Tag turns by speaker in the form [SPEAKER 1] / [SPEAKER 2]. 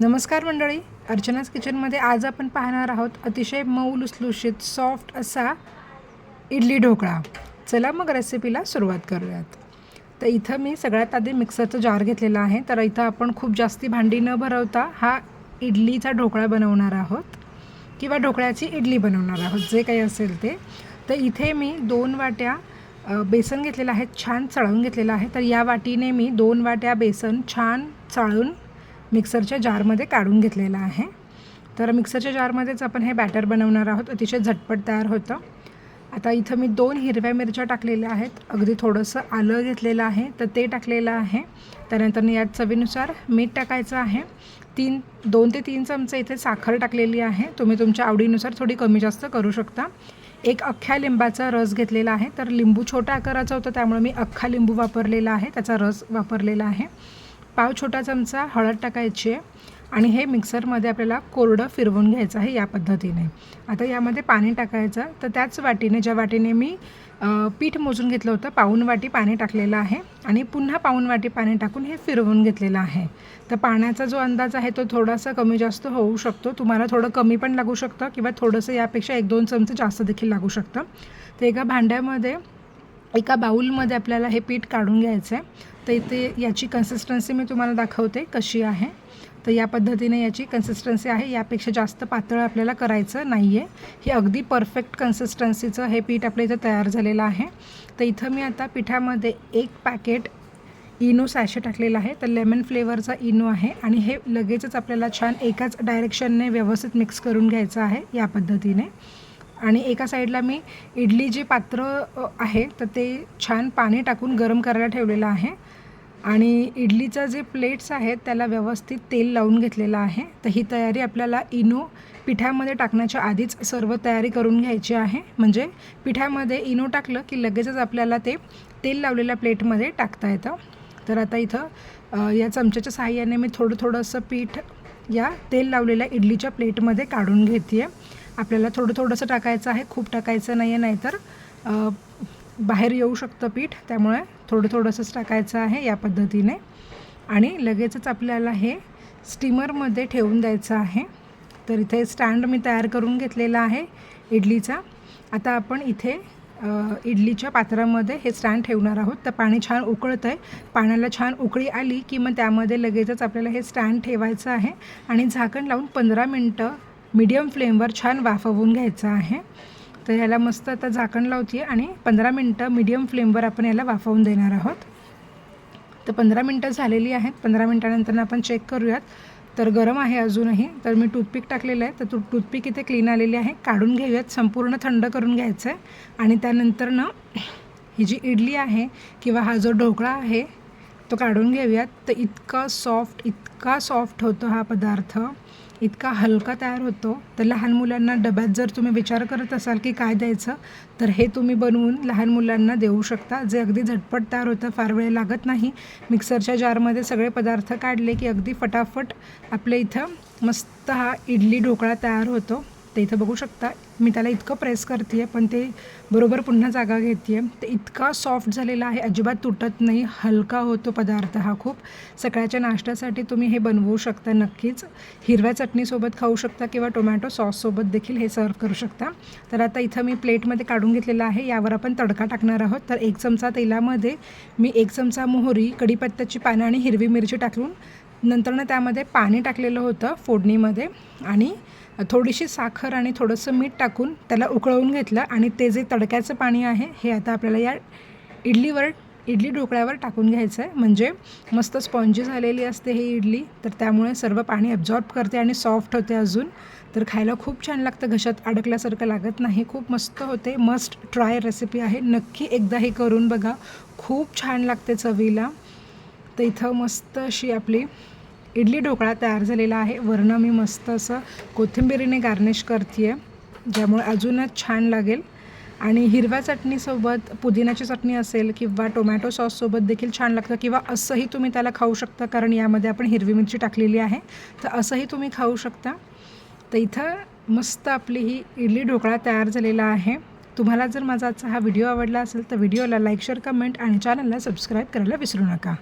[SPEAKER 1] नमस्कार मंडळी अर्चनाच किचनमध्ये आज आपण पाहणार आहोत अतिशय मऊ लुसलुशीत सॉफ्ट असा इडली ढोकळा. चला मग रेसिपीला सुरुवात करूयात. तर इथं मी सगळ्यात आधी मिक्सरचं जार घेतलेला आहे. तर इथं आपण खूप जास्ती भांडी न भरवता हा इडलीचा ढोकळा बनवणार आहोत किंवा ढोकळ्याची इडली बनवणार आहोत जे काही असेल ते. तर इथे मी दोन वाट्या बेसन घेतलेलं आहे छान चळवून घेतलेलं आहे. तर या वाटीने मी दोन वाट्या बेसन छान चाळून मिक्सरच्या जारमध्ये काढून घेतलेलं आहे. तर मिक्सरच्या जारमध्येच आपण हे बॅटर बनवणार आहोत. अतिशय झटपट तयार होतं. आता इथं मी दोन हिरव्या मिरच्या टाकलेल्या आहेत. अगदी थोडंसं आलं घेतलेलं आहे तर ते टाकलेलं आहे. त्यानंतर यात चवीनुसार मीठ टाकायचं आहे. तीन दोन ते तीन चमचे इथे साखर टाकलेली आहे. तुम्ही तुमच्या आवडीनुसार थोडी कमी जास्त करू शकता. एक अख्ख्या लिंबाचा रस घेतलेला आहे. तर लिंबू छोट्या आकाराचा होता त्यामुळे मी अख्खा लिंबू वापरलेला आहे. त्याचा रस वापरलेला आहे. पाव छोटा चमचा हळद टाकायची आहे आणि हे मिक्सरमध्ये आपल्याला कोरडं फिरवून घ्यायचं आहे या पद्धतीने. आता यामध्ये पाणी टाकायचं. तर त्याच वाटीने ज्या वाटीने मी पीठ मोजून घेतलं होतं पाऊन वाटी पाणी टाकलेलं आहे आणि पुन्हा पाऊन वाटी पाणी टाकून हे फिरवून घेतलेलं आहे. तर पाण्याचा जो अंदाज आहे तो थोडासा कमी जास्त होऊ शकतो. तुम्हाला थोडं कमी पण लागू शकतं किंवा थोडंसं यापेक्षा एक दोन चमचे जास्त देखील लागू शकतं. तर एका भांड्यामध्ये एका बाऊलमध्ये आपल्याला हे पीठ काढून घ्यायचं आहे तर इथे याची कन्सिस्टन्सी मी तुम्हाला दाखवते कशी आहे. तर या पद्धतीने याची कन्सिस्टन्सी आहे. यापेक्षा जास्त पातळ आपल्याला करायचं नाही आहे हे अगदी परफेक्ट कन्सिस्टन्सीचं हे पीठ आपल्या इथं तयार झालेलं आहे. तर इथं मी आता पिठामध्ये एक पॅकेट इनो सॅशे टाकलेला आहे. तर लेमन फ्लेवरचा इनो आहे. आणि हे लगेचच आपल्याला छान एकाच डायरेक्शनने व्यवस्थित मिक्स करून घ्यायचं आहे या पद्धतीने. आणि एका साईडला मी इडली जे पात्र आहे तर ते छान पाणी टाकून गरम करायला ठेवलेलं आहे. आणि इडलीचं जे प्लेट्स आहेत त्याला व्यवस्थित तेल लावून घेतलेलं आहे. तर ही तयारी आपल्याला इनो पिठामध्ये टाकण्याच्या आधीच सर्व तयारी करून घ्यायची आहे. म्हणजे पिठामध्ये इनो टाकलं की लगेचच आपल्याला ते तेल लावलेल्या प्लेटमध्ये टाकता येतं. तर आता इथं या चमच्याच्या साहाय्याने मी थोडं थोडंसं पीठ या तेल लावलेल्या इडलीच्या प्लेटमध्ये काढून घेते आहे आपल्याला थोडं थोडंसं टाकायचं आहे. खूप टाकायचं नाही आहे नाहीतर बाहेर येऊ शकतं पीठ. त्यामुळे थोडं थोडंसंच टाकायचं आहे या पद्धतीने. आणि लगेचच आपल्याला हे स्टीमरमध्ये ठेवून द्यायचं आहे. तर इथे स्टँड मी तयार करून घेतलेला आहे इडलीचा. आता आपण इथे इडलीच्या पात्रामध्ये हे स्टँड ठेवणार आहोत. तर पाणी छान उकळतं आहे पाण्याला छान उकळी आली की मग त्यामध्ये लगेचच आपल्याला हे स्टँड ठेवायचं आहे. आणि झाकण लावून पंधरा मिनटं मीडियम फ्लेमवर छान वाफवून घ्यायचं आहे. तर ह्याला मस्त आता झाकण लावते आणि पंधरा मिनटं मीडियम फ्लेमवर आपण याला वाफवून देणार आहोत. तर पंधरा मिनटं झालेली आहेत. पंधरा मिनटानंतर आपण चेक करूयात. तर गरम आहे अजूनही. तर मी टूथपिक टाकलेलं आहे. तर तू टूथपिक इथे क्लीन आलेली आहे. काढून घेऊयात. संपूर्ण थंड करून घ्यायचं आहे आणि त्यानंतर ना ही जी इडली आहे किंवा हा जो ढोकळा आहे तो काढून घेऊयात. तर इतका सॉफ्ट इतका सॉफ्ट होतो हा पदार्थ. इतका हलका तयार होतो. तर लहान मुलांना डब्यात जर तुम्ही विचार करत असाल की काय द्यायचं तर हे तुम्ही बनवून लहान मुलांना देऊ शकता. जे अगदी झटपट तयार होतं फार वेळ लागत नाही. मिक्सरच्या जारमध्ये सगळे पदार्थ काढले की अगदी फटाफट आपल्या इथं मस्त हा इडली ढोकळा तयार होतो. तर इथं बघू शकता. मी त्याला इतकं प्रेस करते आहे पण ते बरोबर पुन्हा जागा घेते आहे ते इतका सॉफ्ट झालेला आहे अजिबात तुटत नाही हलका होतो पदार्थ हा खूप. सकाळच्या नाश्त्यासाठी तुम्ही हे बनवू शकता नक्कीच. हिरव्या चटणीसोबत खाऊ शकता किंवा टोमॅटो सॉससोबत देखील हे सर्व करू शकता. तर आता इथं मी प्लेटमध्ये काढून घेतलेलं आहे. यावर आपण तडका टाकणार आहोत. तर एक चमचा तेलामध्ये मी एक चमचा मोहरी कढीपत्त्याची पानं आणि हिरवी मिरची टाकून नंतरनं त्यामध्ये पाणी टाकलेलं होतं फोडणीमध्ये आणि थोडीशी साखर आणि थोडंसं मीठ टाकून त्याला उकळवून घेतलं आणि ते जे तडक्याचं पाणी आहे हे आता आपल्याला या इडलीवर इडली ढोकळ्यावर टाकून घ्यायचं आहे. म्हणजे मस्त स्पॉन्जी झालेली असते ही इडली तर त्यामुळे सर्व पाणी ॲब्झॉर्ब करते आणि सॉफ्ट होते अजून. तर खायला खूप छान लागतं घशात अडकल्यासारखं लागत नाही. खूप मस्त होते मस्ट ट्राय रेसिपी आहे. नक्की एकदा हे करून बघा. खूप छान लागते चवीला. तर इथं मस्त अशी आपली इडली ढोकळा तयार झालेला आहे. वरणं मी मस्त असं कोथिंबिरीने गार्निश करते आहे ज्यामुळे अजूनच छान लागेल. आणि हिरव्या चटणीसोबत पुदिनाची चटणी असेल किंवा टोमॅटो सॉससोबत देखील छान लागतं किंवा असंही तुम्ही त्याला खाऊ शकता कारण यामध्ये आपण हिरवी मिरची टाकलेली आहे. तर असंही तुम्ही खाऊ शकता. तर इथं मस्त आपली ही इडली ढोकळा तयार झालेला आहे. तुम्हाला जर माझा आजचा हा व्हिडिओ आवडला असेल तर व्हिडिओला लाईक शेअर कमेंट आणि चॅनलला सबस्क्राईब करायला विसरू नका.